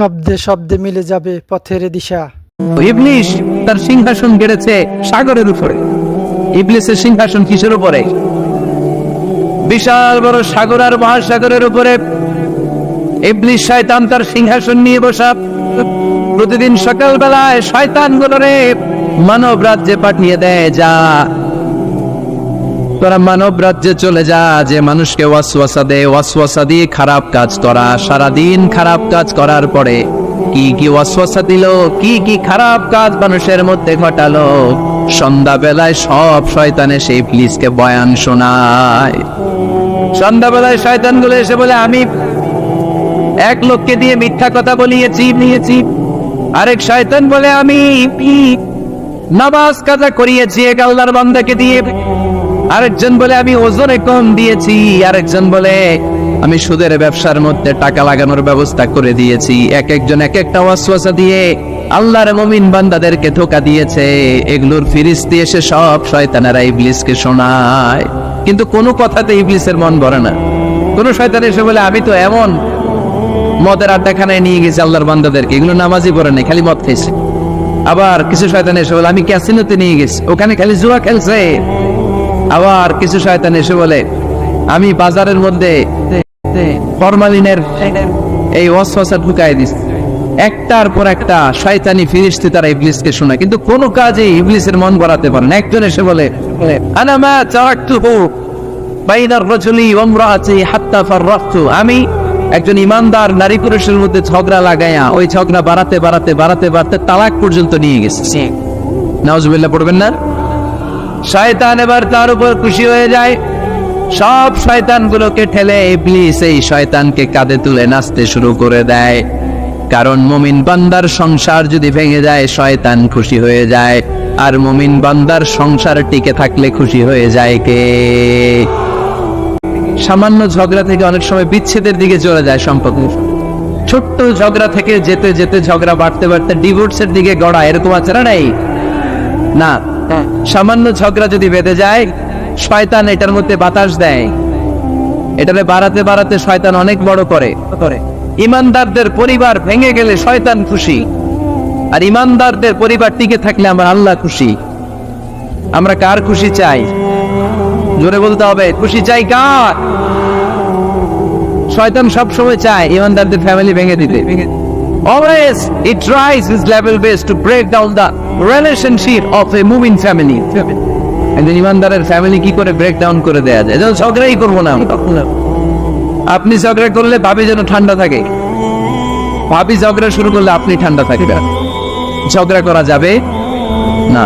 শব্দে শব্দে মিলে যাবে পথের দিশা। ইবলিশ তার সিংহাসন গেড়েছে সাগরের উপরে। ইবলিসের সিংহাসন কিসের উপরে? বিশাল বড় সাগর আর মহাসাগরের উপরে। ইবলিশ শয়তান তার সিংহাসন নিয়ে বসা। প্রতিদিন সকালবেলায় শয়তান গুলোরে মানব রাজ্যে পাঠিয়ে দেয় যা তোরা মানব রাজ্যে চলে যা, যে মানুষকে ওয়াসওয়াসা দে, ওয়াসওয়াসা দিয়ে খারাপ কাজ করা সারাদিন খারাপ কাজ করার পরে কি কি ওয়াসওয়াসা দিল, কি কি খারাপ কাজ মানুষের মধ্যে ঘটালো? সন্ধ্যাবেলায় সব শয়তানে সেই প্লিজকে বয়ান শোনায়। সন্ধ্যাবেলায় শয়তানগুলো এসে বলে, আমি এক লোককে দিয়ে মিথ্যা কথা বলিয়েছি, নিয়েছি। আরেক শয়তান বলে, আমি নামাজ কাজা করিয়েছি, এক আল্লাহর বান্দাকে দিয়ে আরেকজন বলে, আমি ওজনে কম দিয়েছি। আরেকজন বলে, আমি সুদের ব্যবসার মধ্যে টাকা লাগানোর ব্যবস্থা করে দিয়েছি। এক একজন এক একটা ওয়াসওয়াসা দিয়ে আল্লাহর মুমিন বান্দাদেরকে ধোকা দিয়েছে। এগুলোর ফিরিস্তি এসে সব শয়তানেরা ইবলিসকে শোনায়। কিন্তু কোনো কথাতে ইবলিসের মন ভরে না। কোন শয়তান এসে বলে, আমি তো এমন মদের আড্ডাখানায় নিয়ে গেছি আল্লাহর বান্দাদেরকে। এগুলো নামাজই পড়ে নাই, খালি মদ খাইছে। আবার কিছু শয়তান এসে বলে, আমি ক্যাসিনোতে নিয়ে গেছি, ওখানে খালি জুয়া খেলছে। আবার কিছু শয়তান এসে বলে আমি বাজারের মধ্যে ফরমালিনের এই অসফসা ঢুকাই দিস একটার পর একটা শয়তানি ফিরিস্তি তারা ইবলিসকে শোনায়। কিন্তু কোনো কাজে ইবলিসের মন ভরাতে পারে না। একজন এসে বলে আনা মা তারাকতুহু বাইনার রাজুলি ওয়া ইমরাআতি হাত্তা ফাররাকতু আমি একজন ইমানদার নারী পুরুষের মধ্যে ঝগড়া লাগাইয়া ওই ঝগড়া বাড়াতে বাড়াতে বাড়াতে বাড়াতে তালাক পর্যন্ত নিয়ে গেছে। নাউজুবিল্লাহ পড়বেন না? শয়তান এবার তার উপর খুশি হয়ে যায়। সব শয়তানগুলোকে ঠেলে ইবলিস এই শয়তানকে কাঁধে তুলে নাচতে শুরু করে দেয়। কারণ মুমিন বান্দার সংসার যদি ভেঙে যায়, শয়তান খুশি হয়ে যায়। আর মুমিন বান্দার সংসার টিকে থাকলে খুশি হয়ে যায় কে? সামান্য ঝগড়া থেকে অনেক সময় বিচ্ছেদের দিকে চলে যায় সম্পর্ক ছোট্ট ঝগড়া থেকে যেতে যেতে ঝগড়া বাড়তে বাড়তে ডিভোর্সের দিকে গড়া এরকম আছে না নাই? না। সামান্য ঝগড়া যদি বেঁধে যায়, শয়তান এটার মধ্যে বাতাস দেয়। এটারে বাড়াতে বাড়াতে শয়তান অনেক বড় করে। ইমানদারদের পরিবার ভেঙে গেলে শয়তান খুশি। আর ইমানদারদের পরিবার টিকে থাকলে আমার আল্লাহ খুশি। আমরা কার খুশি চাই? জোরে বলতে হবে, খুশি চাই কার? শয়তান সব সময় চায় ইমানদারদের ফ্যামিলি ভেঙে দিতে। Always, it tries its level best to break down the relationship of a moving family. একজন ইমানদারের ফ্যামিলি কি করে ব্রেক ডাউন করে দেয়া যায় যেন ঝগড়াই করব না আমরা। আপনি ঝগড়া করলে ভাবি যেন ঠান্ডা থাকে ভাবি ঝগড়া শুরু করলে আপনি ঠান্ডা থাকবেন ঝগড়া করা যাবে না